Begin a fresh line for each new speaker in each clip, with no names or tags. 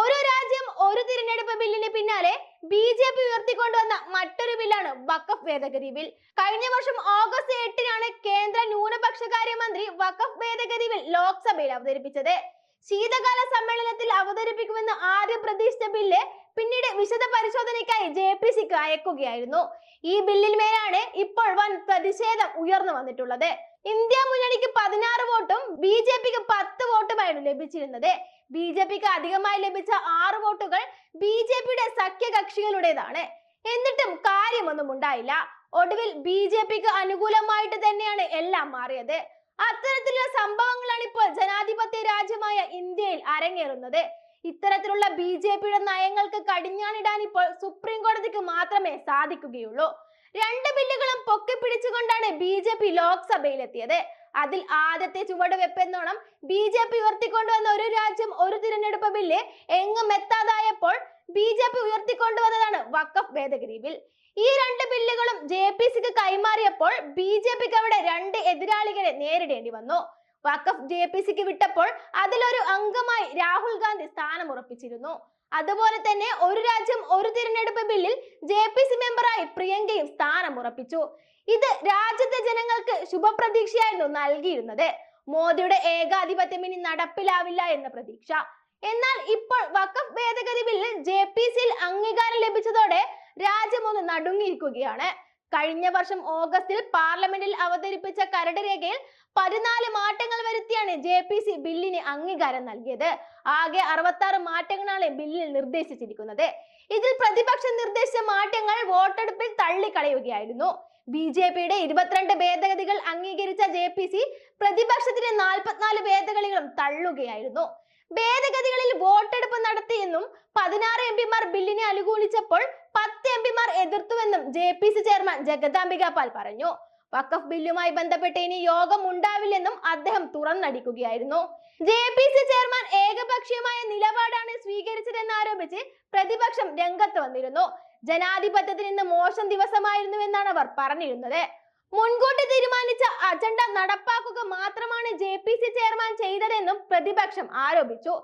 ഒരു രാജ്യം ഒരു തിരഞ്ഞെടുപ്പ് ബില്ലിന് പിന്നാലെ ബി ജെ പി ഉയർത്തിക്കൊണ്ടുവന്ന മറ്റൊരു ബില്ലാണ് വഖഫ് ഭേദഗതി ബിൽ. കഴിഞ്ഞ വർഷം ഓഗസ്റ്റ് എട്ടിനാണ് കേന്ദ്ര ന്യൂനപക്ഷകാര്യ മന്ത്രി വഖഫ് ഭേദഗതി ബിൽ ലോക്സഭയിൽ അവതരിപ്പിച്ചത്. ശീതകാല സമ്മേളനത്തിൽ അവതരിപ്പിക്കുമെന്ന് ആദ്യം പ്രതീക്ഷിച്ച ബില്ല് പിന്നീട് വിശദ പരിശോധനയ്ക്കായി ജെ പി സിക്ക് അയക്കുകയായിരുന്നു. ഈ ബില്ലിന്മേലാണ് ഇപ്പോൾ പ്രതിഷേധം ഉയർന്നു വന്നിട്ടുള്ളത്. ഇന്ത്യ മുന്നണിക്ക് പതിനാറ് വോട്ടും ബി ജെ പിക്ക് പത്ത് വോട്ടുമായിരുന്നു ലഭിച്ചിരുന്നത്. ബി ജെ പിക്ക് അധികമായി ലഭിച്ച ആറ് വോട്ടുകൾ ബി ജെ പിയുടെ സഖ്യകക്ഷികളുടേതാണ്. എന്നിട്ടും കാര്യമൊന്നും ഉണ്ടായില്ല. ഒടുവിൽ ബി ജെ പിക്ക് അനുകൂലമായിട്ട് തന്നെയാണ് എല്ലാം മാറിയത്. അത്തരത്തിലുള്ള സംഭവങ്ങളാണ് ഇപ്പോൾ ജനാധിപത്യ രാജ്യമായ ഇന്ത്യയിൽ അരങ്ങേറുന്നത്. ഇത്തരത്തിലുള്ള ബി ജെ പിയുടെ നയങ്ങൾക്ക് കടിഞ്ഞാണിടാൻ ഇപ്പോൾ സുപ്രീം കോടതിക്ക് മാത്രമേ സാധിക്കുകയുള്ളൂ. രണ്ട് ബില്ലുകളും പൊക്കിപ്പിടിച്ചുകൊണ്ടാണ് ബി ജെ പി ലോക്സഭയിലെത്തിയത്. അതിൽ ആദ്യത്തെ ചുവടുവെപ്പ് എന്നോണം ബി ജെ പി ഉയർത്തിക്കൊണ്ടുവന്ന ഒരു രാജ്യം ഒരു തിരഞ്ഞെടുപ്പ് ബില്ല് എങ്ങും എത്താതായപ്പോൾ ബി ജെ പി ഉയർത്തിക്കൊണ്ടുവന്നതാണ് വഖഫ് ഭേദഗതി ബിൽ ഈ രണ്ട് ബില്ലുകളും ജെ പി സിക്ക് കൈമാറിയപ്പോൾ ബി ജെ പിക്ക് അവിടെ രണ്ട് എതിരാളികളെ നേരിടേണ്ടി വന്നു. വക്കഫ് ജെ പി സിക്ക് വിട്ടപ്പോൾ അതിലൊരു അംഗമായി രാഹുൽ ഗാന്ധി സ്ഥാനം ഉറപ്പിച്ചിരുന്നു അതുപോലെ തന്നെ ഒരു രാജ്യം ഒരു തിരഞ്ഞെടുപ്പ് ബില്ലിൽ ജെ പി സി മെമ്പറായി പ്രിയങ്കയും സ്ഥാനം ഉറപ്പിച്ചു. ഇത് രാജ്യത്തെ ജനങ്ങൾക്ക് ശുഭപ്രതീക്ഷയായിരുന്നു നൽകിയിരുന്നത്. മോദിയുടെ ഏകാധിപത്യം ഇനി നടപ്പിലാവില്ല എന്ന പ്രതീക്ഷ. എന്നാൽ ഇപ്പോൾ വഖഫ് ഭേദഗതി ബില്ലിൽ ജെ പി സിയിൽ അംഗീകാരം ലഭിച്ചതോടെ രാജ്യം ഒന്ന് നടുങ്ങിയിരിക്കുകയാണ്. കഴിഞ്ഞ വർഷം ഓഗസ്റ്റിൽ പാർലമെന്റിൽ അവതരിപ്പിച്ച കരട് രേഖയിൽ പതിനാല് മാറ്റങ്ങൾ വരുത്തിയാണ് ജെ പി സി ബില്ലിന് അംഗീകാരം നൽകിയത്. ആകെ അറുപത്തി മാറ്റങ്ങളാണ് ബില്ലിൽ നിർദ്ദേശിച്ചിരിക്കുന്നത്. ഇതിൽ പ്രതിപക്ഷം നിർദ്ദേശിച്ച മാറ്റങ്ങൾ വോട്ടെടുപ്പിൽ തള്ളിക്കളയുകയായിരുന്നു. ബി ജെ പിയുടെ ഇരുപത്തിരണ്ട് ഭേദഗതികൾ അംഗീകരിച്ച ജെ പി സി പ്രതിപക്ഷത്തിന്റെ നാൽപ്പത്തിനാല് ഭേദഗതികളും തള്ളുകയായിരുന്നു. ഭേദഗതികളിൽ വോട്ടെടുപ്പ് നടത്തിയെന്നും പതിനാറ് എം പിമാർ ബില്ലിനെ അനുകൂലിച്ചപ്പോൾ പത്ത് എം പിമാർ എതിർത്തുവെന്നും J P C chairman Jagdambika Pal പറഞ്ഞു. വഖഫ് ബില്ലുമായി ബന്ധപ്പെട്ട് ഇനി യോഗം ഉണ്ടാവില്ലെന്നും അദ്ദേഹം തുറന്നടിക്കുകയായിരുന്നു. ജെ പി സി ചെയർമാൻ ഏകപക്ഷീയമായ നിലപാടാണ് സ്വീകരിച്ചതെന്ന് ആരോപിച്ച് പ്രതിപക്ഷം രംഗത്ത് വന്നിരുന്നു. ജനാധിപത്യത്തിന് ഇന്ന് മോശം ദിവസമായിരുന്നു എന്നാണ് അവർ പറഞ്ഞിരുന്നത്. മുൻകൂട്ടി തീരുമാനിച്ച അജണ്ട നടപ്പാക്കുക മാത്രമാണ് ജെ പി സി ചെയർമാൻ ചെയ്തതെന്നും പ്രതിപക്ഷം ആരോപിച്ചു.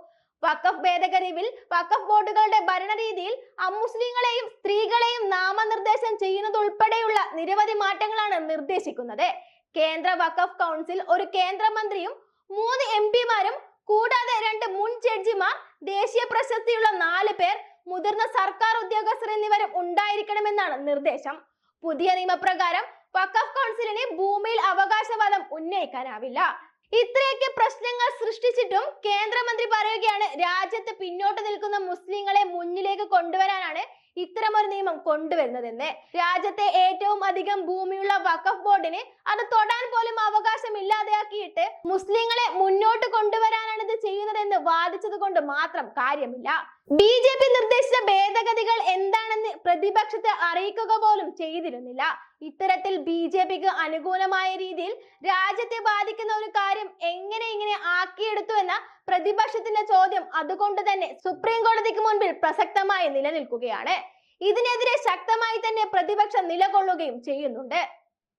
വഖഫ് ഭേദഗതി ബിൽ വഖഫ് ബോർഡുകളുടെ ഭരണരീതിയിൽ അമുസ്ലിങ്ങളെയും സ്ത്രീകളെയും നാമനിർദ്ദേശം ചെയ്യുന്നതുൾപ്പെടെയുള്ള നിരവധി മാറ്റങ്ങളാണ് നിർദ്ദേശിക്കുന്നത്. കേന്ദ്ര വഖഫ് കൗൺസിൽ ഒരു കേന്ദ്രമന്ത്രിയും മൂന്ന് എം പിമാരും കൂടാതെ രണ്ട് മുൻ ജഡ്ജിമാർ ദേശീയ പ്രശസ്തിയുള്ള നാല് പേർ മുതിർന്ന സർക്കാർ ഉദ്യോഗസ്ഥർ എന്നിവരും ഉണ്ടായിരിക്കണമെന്നാണ് നിർദ്ദേശം. പുതിയ നിയമപ്രകാരം വഖഫ് കൗൺസിലിന് ഭൂമിയിൽ അവകാശവാദം ഉന്നയിക്കാനാവില്ല. ഇത്രയൊക്കെ പ്രശ്നങ്ങൾ സൃഷ്ടിച്ചിട്ടും കേന്ദ്രമന്ത്രി പറയുകയാണ് രാജ്യത്ത് പിന്നോട്ട് നിൽക്കുന്ന മുസ്ലിങ്ങളെ മുന്നിലേക്ക് കൊണ്ടുവരാനാണ് ഇത്തരമൊരു നിയമം കൊണ്ടുവരുന്നതെന്ന്. രാജ്യത്തെ ഏറ്റവും അധികം ഭൂമിയുള്ള വഖഫ് ബോർഡിന് അത് തൊടാൻ പോലും അവകാശമില്ലാതെയാക്കിയിട്ട് മുസ്ലിങ്ങളെ മുന്നോട്ട് ചെയ്യുന്നതെന്ന് വാദിച്ചത് കൊണ്ട് മാത്രം കാര്യമില്ല. ബി ജെ പി നിർദ്ദേശിച്ച ഭേദഗതികൾ എന്താണെന്ന് പ്രതിപക്ഷത്തെ അറിയിക്കുക പോലും ചെയ്തിരുന്നില്ല. ഇത്തരത്തിൽ ബി ജെ പിക്ക് അനുകൂലമായ രീതിയിൽ രാജ്യത്തെ ബാധിക്കുന്ന ഒരു കാര്യം എങ്ങനെ ഇങ്ങനെ ആക്കിയെടുത്തു എന്ന പ്രതിപക്ഷത്തിന്റെ ചോദ്യം അതുകൊണ്ട് തന്നെ സുപ്രീം കോടതിക്ക് മുൻപിൽ പ്രസക്തമായി നിലനിൽക്കുകയാണ്. ഇതിനെതിരെ ശക്തമായി തന്നെ പ്രതിപക്ഷം നിലകൊള്ളുകയും ചെയ്യുന്നുണ്ട്.